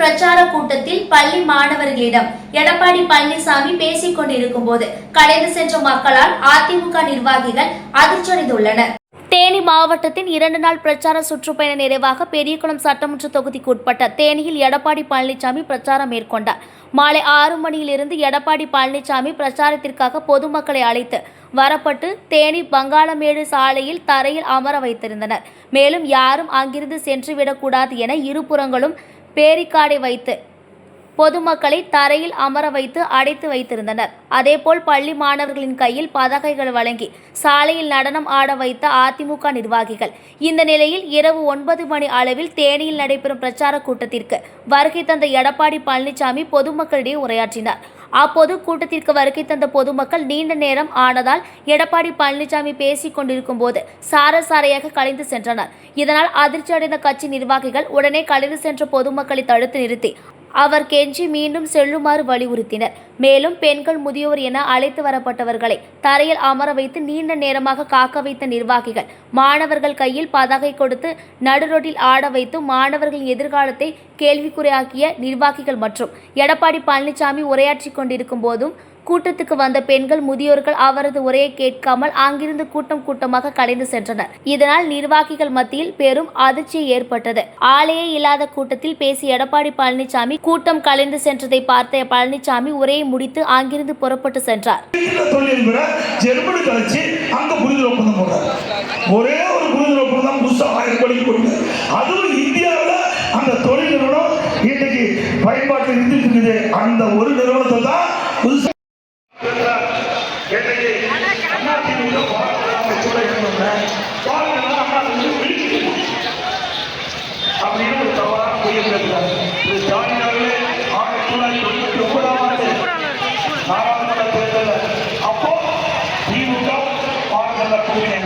பிரச்சார கூட்டத்தில் பள்ளி மாணவர்களிடம் எடப்பாடி பழனிசாமி பேசிக் கொண்டிருக்கும் போது கடந்து சென்ற மக்களால் அதிமுக நிர்வாகிகள் அதிர்ச்சியடைந்துள்ளனர். தேனி மாவட்டத்தின் இரண்டு நாள் பிரச்சார சுற்றுப்பயண நிறைவாக பெரியகுளம் சட்டமன்ற தொகுதிக்கு உட்பட்ட தேனியில் எடப்பாடி பழனிசாமி பிரச்சாரம் மேற்கொண்டார். மாலை ஆறு மணியிலிருந்து எடப்பாடி பழனிசாமி பிரச்சாரத்திற்காக பொதுமக்களை அழைத்து வரப்பட்டு தேனி பங்காளமேடு சாலையில் தரையில் அமர வைத்திருந்தனர். மேலும் யாரும் அங்கிருந்து சென்றுவிடக்கூடாது என இருபுறங்களும் பேரிக்காடை வைத்து பொதுமக்களை தரையில் அமர வைத்து அடைத்து வைத்திருந்தனர். அதேபோல் பள்ளி மாணவர்களின் கையில் பதகைகள் வழங்கி சாலையில் நடனம் ஆட வைத்த அதிமுக நிர்வாகிகள். இந்த நிலையில் இரவு ஒன்பது மணி அளவில் தேனியில் நடைபெறும் பிரச்சார கூட்டத்திற்கு வருகை தந்த எடப்பாடி பழனிசாமி பொதுமக்களிடையே உரையாற்றினார். அப்போது கூட்டத்திற்கு வருகை தந்த பொதுமக்கள் நீண்ட நேரம் ஆனதால் எடப்பாடி பழனிசாமி பேசிக் கொண்டிருக்கும் போது சாரசாரையாக கலைந்து சென்றனர். இதனால் அதிர்ச்சி அடைந்த கட்சி நிர்வாகிகள் உடனே கலைந்து சென்ற பொதுமக்களை தடுத்து நிறுத்தி அவர் கெஞ்சி மீண்டும் செல்லுமாறு வலியுறுத்தினர். மேலும் பெண்கள் முதியோர் என அழைத்து வரப்பட்டவர்களை தரையில் அமர வைத்து நீண்ட நேரமாக காக்க வைத்த நிர்வாகிகள் மாணவர்கள் கையில் பதாகை கொடுத்து நடுரோட்டில் ஆட வைத்து மாணவர்களின் எதிர்காலத்தை கேள்விக்குறையாக்கிய நிர்வாகிகள் மற்றும் எடப்பாடி பழனிசாமி உரையாற்றிக் கொண்டிருக்கும் போதும் கூட்டத்துக்கு வந்த பெண்கள் முதியோர்கள் அவரது உரையை கேட்காமல் அங்கிருந்து கூட்டம் கூட்டமாக கலைந்து சென்றனர். இதனால் நிர்வாகிகள் மத்தியில் பெரும் அதிர்ச்சி ஏற்பட்டது. ஆலையே இல்லாத கூட்டத்தில் பேசிய எடப்பாடி பழனிசாமி கூட்டம் கலைந்து சென்றதை பார்த்த பழனிசாமி உரையை முடித்து அங்கிருந்து புறப்பட்டு சென்றார். ஜெர்மனி கழிச்சு அங்க புரிதல் ஒப்பந்தம் போடுறாரு ஒரே ஒரு புரிதல் ஒப்பந்தம் புதுசா ஆயிரம் கோடிக்கு கொடுங்க. அதுவும் இந்தியாவில் அந்த தொழில் நிறுவனம் இன்னைக்கு பயன்பாட்டில் இருந்துட்டு இருக்குது. அந்த ஒரு நிறுவனத்தை தான் புதுசா இன்னைக்கு அப்போ திமுக பாரதிய கூட்டணி